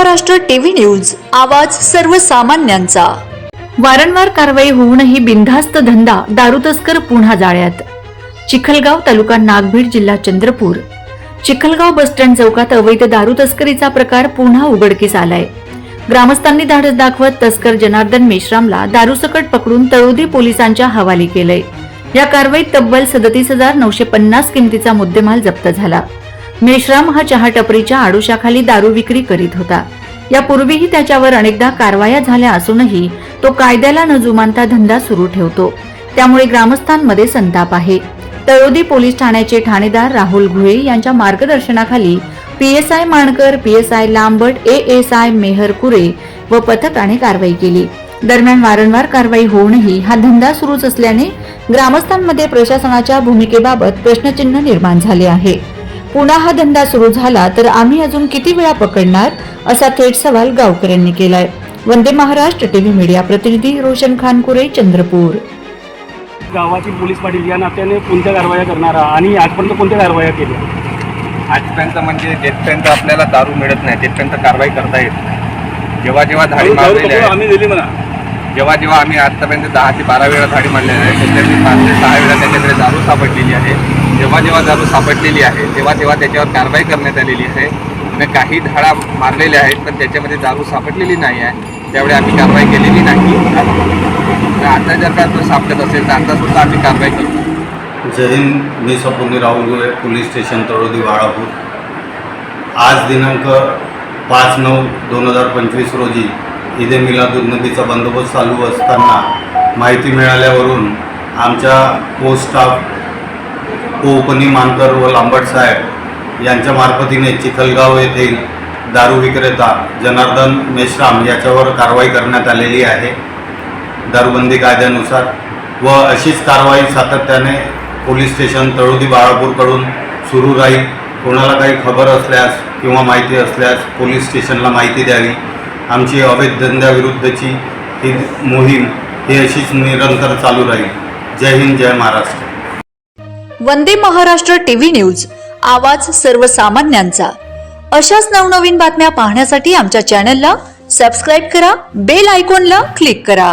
Maharashtra TV news आवाज सर्वसामान्यांचा. वारंवार कारवाई होऊनही बिनधास्त धंदा दारू तस्कर पुन्हा जाळ्यात. चिखलगाव तालुका नागभीड जिल्हा चंद्रपूर. चिखलगाव बसस्टँड चौकात अवैध दारू तस्करीचा प्रकार पुन्हा उघडकीस आलाय. ग्रामस्थांनी धाडस दाखवत तस्कर जनार्दन मेश्रामला दारूसकट पकडून तळोदी पोलिसांच्या हवाली केलंय. या कारवाईत तब्बल सदतीस हजार नऊशे पन्नास किमतीचा मुद्देमाल जप्त झाला. मेश्राम हा चहा टपरीच्या आडुशाखाली दारू विक्री करीत होता. यापूर्वीही त्याच्यावर अनेकदा कारवाया झाल्या असूनही तो कायद्याला न जुमानता धंदा सुरू ठेवतो. त्यामुळे ग्रामस्थांमध्ये संताप आहे. तळोदी पोलीस ठाण्याचे ठाणेदार राहुल घुळे यांच्या मार्गदर्शनाखाली PSI Mankar PSI Lambat A S I Mehar Kure व पथकाने कारवाई केली. दरम्यान वारंवार कारवाई होऊनही हा धंदा सुरूच असल्याने ग्रामस्थांमध्ये प्रशासनाच्या भूमिकेबाबत प्रश्नचिन्ह निर्माण झाले आहे. पुन्हा हा धंदा सुरू झाला तर आम्ही अजून किती वेळा पकडणार असा थेट सवाल गावकऱ्यांनी केलाय. वंदे महाराष्ट्र टीव्ही मीडिया प्रतिनिधी रोशन खानकुरे चंद्रपूर. गावाची पोलीस पाटील या नात्याने कोणत्या कारवाया करणारा आणि आजपर्यंत कोणत्या कारवाया केल्या? आजपर्यंत म्हणजे जेथपर्यंत आपल्याला दारू मिळत नाही तिथपर्यंत कारवाई करता येत नाही. जेव्हा जेव्हा धाडी मारलेली आहे. आम्ही दिली म्हणा. जेव्हा जेव्हा आम्ही आतापर्यंत दहा ते बारा वेळा झाडी मारलेली आहे त्याच्यातली पाच ते सहा वेळा त्याच्याकडे दारू सापडलेली आहे. जेव्हा जेव्हा दारू सापडलेली आहे तेव्हा तेव्हा त्याच्यावर कारवाई करण्यात आलेली आहे. आणि काही धाडा मारलेल्या आहेत पण त्याच्यामध्ये दारू सापडलेली नाही आहे. त्यावेळी आम्ही कारवाई केलेली नाही. तर आता जर का तो सापडत असेल तर आतासुद्धा आम्ही कारवाई करतो. जय हिंद मी सपुनी राहुल गुळे पोलीस स्टेशन तळोदी वाळापूर. आज दिनांक पाच नऊ दोन हजार पंचवीस रोजी ईद ए मिलादुलनबीचा बंदोबस्त चालू असताना माहिती मिळाल्यावरून आमच्या पोस्ट स्टाफ उपनी मानकर व लांबट साहेब यांच्या मार्फतीने चिखलगाव येथील दारू विक्रेता जनार्दन मेश्राम याच्यावर कारवाई करण्यात आलेली आहे. दारूबंदी कायद्यानुसार व अशीच कारवाई सातत्याने पोलीस स्टेशन तळोदी बाळापूरकडून सुरू राहील. कोणाला काही खबर असल्यास किंवा माहिती असल्यास पोलीस स्टेशनला माहिती द्यावी. आमची अवैध धंद्याविरुद्धची ही मोहीम ही अशीच निरंतर चालू राहील. जय हिंद जय महाराष्ट्र. वंदे महाराष्ट्र टीव्ही न्यूज आवाज सर्वसामान्यांचा. अशाच नवनवीन बातम्या पाहण्यासाठी आमच्या चॅनलला सबस्क्राईब करा बेल आयकॉनला क्लिक करा.